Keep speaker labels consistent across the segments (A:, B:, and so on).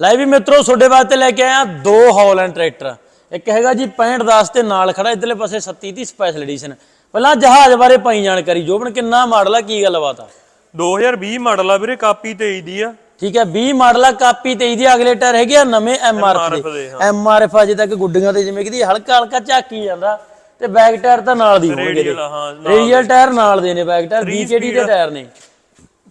A: ਲੈ ਵੀ ਮਿੱਤਰੋ ਤੁਹਾਡੇ ਵਾਸਤੇ ਲੈ ਕੇ ਆਇਆ ਦੋ ਹੌਲੈਂਡ ਟਰੈਕਟਰ ਇੱਕ ਹੈਗਾ ਜੀ 6510 ਤੇ ਨਾਲ ਖੜਾ ਇਧਰਲੇ ਪਾਸੇ 37 ਦੀ ਸਪੈਸ਼ਲ ਐਡੀਸ਼ਨ ਪਹਿਲਾਂ ਜਹਾਜ਼ ਬਾਰੇ ਪਾਈ ਜਾਣਕਾਰੀ ਜੋਬਨ ਕਿੰਨਾ ਮਾਡਲ ਆ ਕੀ ਗੱਲਬਾਤ ਆ?
B: 2020 ਮਾਡਲ ਆ ਵੀਰੇ ਕਾਪੀ 23 ਦੀ ਆ।
A: ਠੀਕ ਹੈ 20 ਮਾਡਲ ਆ ਕਾਪੀ 23 ਦੀ ਅਗਲੇ ਟਾਇਰ ਹੈਗੇ ਆ ਨਵੇਂ ਐਮਆਰਐਫ ਦੇ। ਐਮਆਰਐਫ ਅਜੇ ਤੱਕ ਗੁੱਡੀਆਂ ਤੇ ਜਿਵੇਂ ਕਿ ਹਲਕਾ ਹਲਕਾ ਝਾਕੀ ਜਾਂਦਾ ਤੇ ਬੈਕ ਟਾਇਰ ਤਾਂ ਨਾਲ ਦੀ ਹੋਣਗੇ ਰੇਡੀਅਲ ਟਾਇਰ ਨਾਲ ਦੇ। ਨੇ ਬੈਕ ਟਾਇਰ ਬੀਕੇਡੀ ਦੇ ਟਾਇਰ ਨੇ।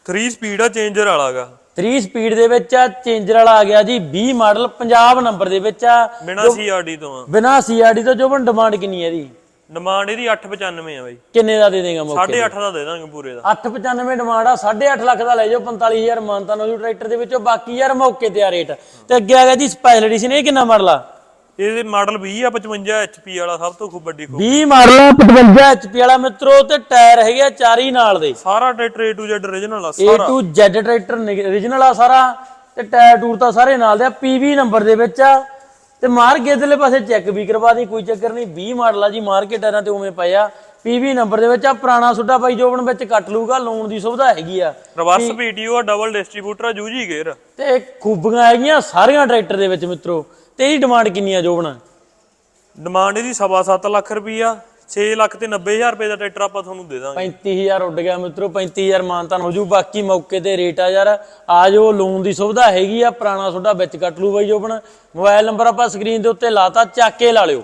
B: 3 ਸਪੀਡ ਆ ਚੇਂਜਰ ਵਾਲਾਗਾ
A: 3 ਸਪੀਡ ਦੇ ਵਿੱਚ ਆ ਚੇਂਜਰ ਵਾਲਾ ਆ ਗਿਆ ਜੀ 20 ਮਾਡਲ ਪੰਜਾਬ ਨੰਬਰ ਦੇ ਵਿੱਚ ਆ
B: ਬਿਨਾ ਸੀਆਰਡੀ ਤੋਂ ਆ।
A: ਬਿਨਾ ਸੀਆਰਡੀ ਤੋਂ ਜੋਬਨ ਡਿਮਾਂਡ ਕਿੰਨੀ ਹੈ ਇਹਦੀ?
B: ਡਿਮਾਂਡ ਇਹਦੀ 895 ਆ ਬਾਈ।
A: ਕਿੰਨੇ ਦਾ ਦੇ ਦੇਗਾ ਮੌਕੇ
B: 8.5 ਦਾ ਦੇ ਦਾਂਗੇ ਪੂਰੇ ਦਾ।
A: 895 ਡਿਮਾਂਡ ਆ 8.5 ਲੱਖ ਦਾ ਲੈ ਜਾਓ 45000 ਮਾਨਤਾ ਨੂੰ ਟਰੈਕਟਰ ਦੇ ਵਿੱਚੋਂ ਬਾਕੀ ਯਾਰ ਮੌਕੇ ਤੇ ਆ ਰੇਟ ਤੇ ਅੱਗੇ ਆ ਗਿਆ ਜੀ ਸਪੈਸ਼ਲ ਐਡੀਸ਼ਨ ਇਹ ਕਿੰਨਾ ਮਾਡਲ ਆ?
B: ਇਹਦੇ ਮਾਡਲ 20 ਆ 55 HP ਵਾਲਾ ਸਭ ਤੋਂ ਖੂਬ ਵੱਡੀ ਖੂਬ।
A: 20 ਮਾਡਲ ਆ 55 HP ਵਾਲਾ ਮਿੱਤਰੋ ਤੇ ਟਾਇਰ ਹੈਗੇ ਆ ਚਾਰੀ ਨਾਲ ਦੇ।
B: ਸਾਰਾ tractor A to Z original ਆ
A: A
B: ਸਾਰਾ।
A: to Z ਟਰੈਕਟਰ origignal ਆ ਸਾਰਾ ਤੇ ਟਾਇਰ ਟੂਰ ਤਾਂ ਸਾਰੇ ਨਾਲ ਦੇ ਆ। PV ਨੰਬਰ ਦੇ ਵਿੱਚ ਆ। ਤੇ ਮਾਰ ਕੇ ਇਧਰਲੇ ਪਾਸੇ ਚੈੱਕ ਵੀ ਕਰਵਾ ਦੀ ਕੋਈ ਚੱਕਰ ਨਹੀਂ 20 ਮਾਡਲ ਆ ਜੀ ਮਾਰਕੀਟ ਟਾਇਰਾਂ ਤੇ ਉਵੇਂ ਪਏ ਆ। PV ਨੰਬਰ ਦੇ ਵਿੱਚ ਆ ਪੁਰਾਣਾ ਸੁੱਡਾ ਬਾਈ ਜੋਬਨ ਵਿੱਚ ਕੱਟ ਲੂਗਾ ਲੋਨ ਦੀ ਸੁਵਿਧਾ ਹੈਗੀ ਆ।
B: ਰਿਵਰਸ PTO ਆ ਡਬਲ ਡਿਸਟ੍ਰੀਬਿਊਟਰ ਆ ਜੂਜੀ ਗੇਅਰ
A: ਤੇ ਖੂਬੀਆਂ ਹੈਗੀਆਂ ਸਾਰੀਆਂ ਟਰੈਕਟਰ ਦੇ ਵਿੱਚ ਮਿੱਤਰੋ। ਤੇ ਇਹਦੀ ਡਿਮਾਂਡ ਕਿੰਨੀ ਆ ਜੋਬਨ?
B: ਡਿਮਾਂਡ ਇਹਦੀ ਸਵਾ ਸੱਤ ਲੱਖ ਰੁਪਈਆ 6 ਲੱਖ ਤੇ 90000 ਰੁਪਏ ਦਾ ਟਰੈਕਟਰ ਆਪਾਂ ਤੁਹਾਨੂੰ ਦੇ ਦਾਂਗੇ।
A: 35000 ਉੱਡ ਗਿਆ ਮਿੱਤਰੋ 35000 ਮਾਨਤਾਨ ਹੋ ਜੂ ਬਾਕੀ ਮੌਕੇ ਤੇ ਰੇਟ ਆ ਯਾਰ। ਆ ਜੋ ਲੋਨ ਦੀ ਸੁਵਿਧਾ ਹੈਗੀ ਆ ਪੁਰਾਣਾ ਤੁਹਾਡਾ ਵਿੱਚ ਕੱਟ ਲੂ ਬਾਈ ਜੋਬਨ। ਮੋਬਾਈਲ ਨੰਬਰ ਆਪਾਂ ਸਕਰੀਨ ਦੇ ਉੱਤੇ ਲਾਤਾ ਚੱਕ ਕੇ ਲਾ ਲਿਓ।